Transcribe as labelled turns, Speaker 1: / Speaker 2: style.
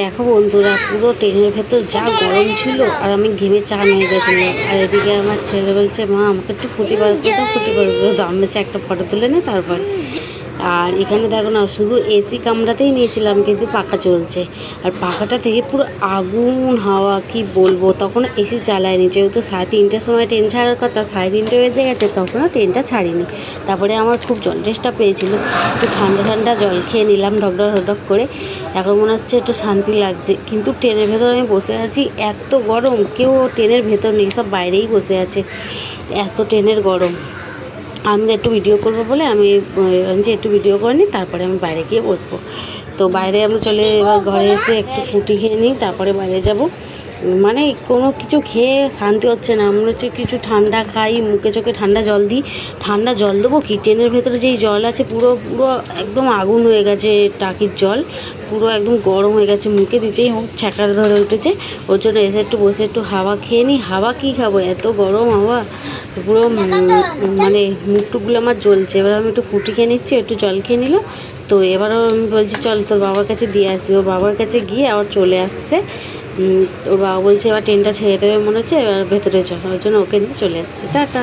Speaker 1: দেখো বন্ধুরা, পুরো ট্রেনের ভেতর যা গরম ছিল, আর আমি ঘেমে চা নিয়ে গেছিলাম। আর এদিকে আমার ছেলে বলছে, মা, আমাকে একটু ফুটি বার ফুটি বার করে একটা ফটো তুলে নে তারপর। আর এখানে দেখো না, শুধু এসি কামরাতেই নিয়েছিলাম, কিন্তু পাখা চলছে। আর পাখাটা থেকে পুরো আগুন, হাওয়া, কি বলব তখন এসি চালায়নি যেহেতু সাড়ে তিনটের সময় ট্রেন ছাড়ার কথা, সাড়ে তিনটে বেজে গেছে, তখনও ট্রেনটা ছাড়িনি। তারপরে আমার খুব জন্ডেসটা পেয়েছিল। একটু ঠান্ডা ঠান্ডা জল খেয়ে নিলাম ঢকঢক ঢকঢক করে। এখন মনে হচ্ছে একটু শান্তি লাগছে। কিন্তু ট্রেনের ভেতর আমি বসে আছি, এত গরম, কেউ ট্রেনের ভেতর নেই, সব বাইরেই বসে আছে। এত ট্রেনের গরম। আমি একটু ভিডিও করব বলে আমি যে একটু ভিডিও করে নিই, তারপরে আমি বাইরে গিয়ে বসবো। তো বাইরে আমরা চলে এবার ঘরে এসে একটু ফুটি খেয়ে নিই, তারপরে বাইরে যাব। মানে কোনো কিছু খেয়ে শান্তি হচ্ছে না। মনে হচ্ছে কিছু ঠান্ডা খাই, মুখে চোখে ঠান্ডা জল দিই। ঠান্ডা জল দেবো কি? ট্রেনের ভেতরে যেই জল আছে পুরো পুরো একদম আগুন হয়ে গেছে টাকির জল। পুরো একদম গরম হয়ে গেছে, মুখে দিতেই হোক ছ্যাঁকা ধরে উঠেছে। ওর জন্য এসে একটু বসে একটু হাওয়া খেয়ে নিই। হাওয়া কী খাব? এত গরম হাওয়া। পুরো মানে মুখ টুকগুলো আমার জ্বলছে। এবার আমি একটু ফুটি খেয়ে নিচ্ছি, একটু জল খেয়ে নিল। তো এবারও আমি বলছি, চল তোর বাবার কাছে দিয়ে আসি। ওর বাবার কাছে গিয়ে আবার চলে আসছে। ওর বাবা বলছে, এবার ট্রেনটা ছেড়ে দেবে মনে হচ্ছে, এবার ভেতরে চল ওই জন্য ওকে নিয়ে চলে আসছে টাটা।